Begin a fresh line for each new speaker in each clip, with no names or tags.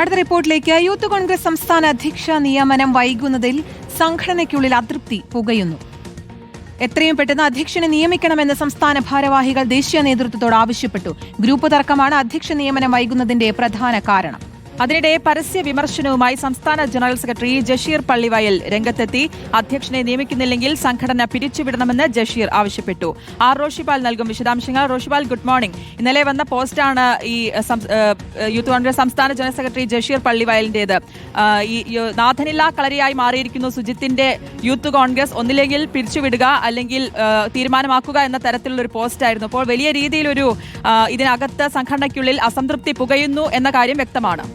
അടുത്ത റിപ്പോർട്ടിലേക്ക് യൂത്ത് കോൺഗ്രസ് സംസ്ഥാന അധ്യക്ഷ നിയമനം വൈകുന്നതിൽ സംഘടനയ്ക്കുള്ളിൽ അതൃപ്തി പുകയുന്നു. എത്രയും പെട്ടെന്ന് അധ്യക്ഷനെ നിയമിക്കണമെന്ന് സംസ്ഥാന ഭാരവാഹികൾ ദേശീയ നേതൃത്വത്തോട് ആവശ്യപ്പെട്ടു. ഗ്രൂപ്പ് തർക്കമാണ് അധ്യക്ഷ നിയമനം വൈകുന്നതിന്റെ പ്രധാന കാരണം.
അതിനിടെ പരസ്യ വിമർശനവുമായി സംസ്ഥാന ജനറൽ സെക്രട്ടറി ജഷീർ പള്ളിവയൽ രംഗത്തെത്തി. അധ്യക്ഷനെ നിയമിക്കുന്നില്ലെങ്കിൽ സംഘടന പിരിച്ചുവിടണമെന്ന് ജഷീർ ആവശ്യപ്പെട്ടു. ആർ റോഷിപാൽ നൽകും വിശദാംശങ്ങൾ. Roshipal good morning. ഇന്നലെ വന്ന പോസ്റ്റാണ് ഈ യൂത്ത് കോൺഗ്രസ് സംസ്ഥാന ജനറൽ സെക്രട്ടറി ജഷീർ പള്ളിവയലിന്റേത്. ഈ നാഥനില്ലാ കളരിയായി മാറിയിരിക്കുന്നു സുജിത്തിന്റെ യൂത്ത് കോൺഗ്രസ്. ഒന്നില്ലെങ്കിൽ പിരിച്ചുവിടുക അല്ലെങ്കിൽ തീരുമാനമാക്കുക എന്ന തരത്തിലുള്ള ഒരു പോസ്റ്റായിരുന്നു. അപ്പോൾ വലിയ രീതിയിലൊരു ഇതിനകത്ത് സംഘടനയ്ക്കുള്ളിൽ അസംതൃപ്തി പുകയുന്നു എന്ന കാര്യം വ്യക്തമാണ്.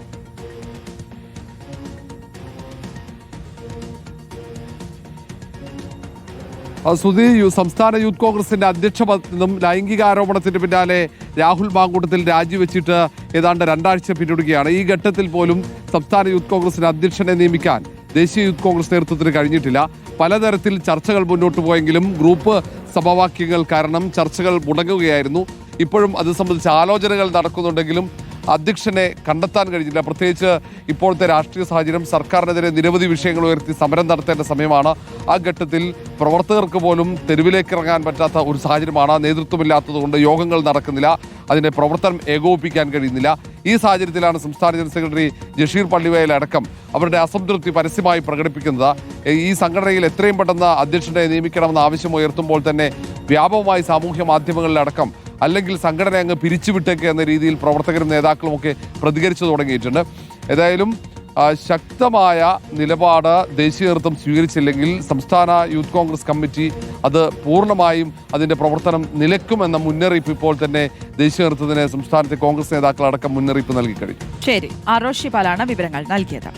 സുധി സംസ്ഥാന യൂത്ത് കോൺഗ്രസിന്റെ അധ്യക്ഷ പദത്തിൽ നിന്നും ലൈംഗിക ആരോപണത്തിന് പിന്നാലെ രാഹുൽ മാങ്കൂട്ടത്തിൽ രാജിവെച്ചിട്ട് ഏതാണ്ട് രണ്ടാഴ്ച പിന്നിടുകയാണ്. ഈ ഘട്ടത്തിൽ പോലും സംസ്ഥാന യൂത്ത് കോൺഗ്രസിന്റെ അധ്യക്ഷനെ നിയമിക്കാൻ ദേശീയ യൂത്ത് കോൺഗ്രസ് നേതൃത്വത്തിന് കഴിഞ്ഞിട്ടില്ല. പലതരത്തിൽ ചർച്ചകൾ മുന്നോട്ട് പോയെങ്കിലും ഗ്രൂപ്പ് സമവാക്യങ്ങൾ കാരണം ചർച്ചകൾ മുടങ്ങുകയായിരുന്നു. ഇപ്പോഴും അത് സംബന്ധിച്ച് ആലോചനകൾ നടക്കുന്നുണ്ടെങ്കിലും അധ്യക്ഷനെ കണ്ടെത്താൻ കഴിഞ്ഞില്ല. പ്രത്യേകിച്ച് ഇപ്പോഴത്തെ രാഷ്ട്രീയ സാഹചര്യം സർക്കാരിനെതിരെ നിരവധി വിഷയങ്ങൾ ഉയർത്തി സമരം നടത്തേണ്ട സമയമാണ്. ആ ഘട്ടത്തിൽ പ്രവർത്തകർക്ക് പോലും തെരുവിലേക്ക് ഇറങ്ങാൻ പറ്റാത്ത ഒരു സാഹചര്യമാണ്. നേതൃത്വമില്ലാത്തതുകൊണ്ട് യോഗങ്ങൾ നടക്കുന്നില്ല. അതിന്റെ പ്രവർത്തനം ഏകോപിപ്പിക്കാൻ കഴിയുന്നില്ല. ഈ സാഹചര്യത്തിലാണ് സംസ്ഥാന ജനറൽ സെക്രട്ടറി ജഷീർ പള്ളിവയൽ അടക്കം അവരുടെ അസംതൃപ്തി പരസ്യമായി പ്രകടിപ്പിക്കുന്നത്. ഈ സംഘടനയിൽ എത്രയും പെട്ടെന്ന് അധ്യക്ഷനെ നിയമിക്കണമെന്ന ആവശ്യം ഉയർത്തുമ്പോൾ തന്നെ വ്യാപകമായി സാമൂഹ്യ മാധ്യമങ്ങളിലടക്കം അല്ലെങ്കിൽ സംഘടന അങ്ങ് പിരിച്ചുവിട്ടേക്ക് എന്ന രീതിയിൽ പ്രവർത്തകരും നേതാക്കളും ഒക്കെ പ്രതികരിച്ചു തുടങ്ങിയിട്ടുണ്ട്. ഏതായാലും ശക്തമായ നിലപാട് ദേശീയ നേതൃത്വം സ്വീകരിച്ചില്ലെങ്കിൽ സംസ്ഥാന യൂത്ത് കോൺഗ്രസ് കമ്മിറ്റി അത് പൂർണമായും അതിന്റെ പ്രവർത്തനം നിലക്കുമെന്ന മുന്നറിയിപ്പ് ഇപ്പോൾ തന്നെ ദേശീയ നേതൃത്വത്തിന് സംസ്ഥാനത്തെ കോൺഗ്രസ് നേതാക്കളടക്കം മുന്നറിയിപ്പ് നൽകി കഴിഞ്ഞു.
ശരി ആർ റോഷിപാലാണ് വിവരങ്ങൾ നൽകിയത്.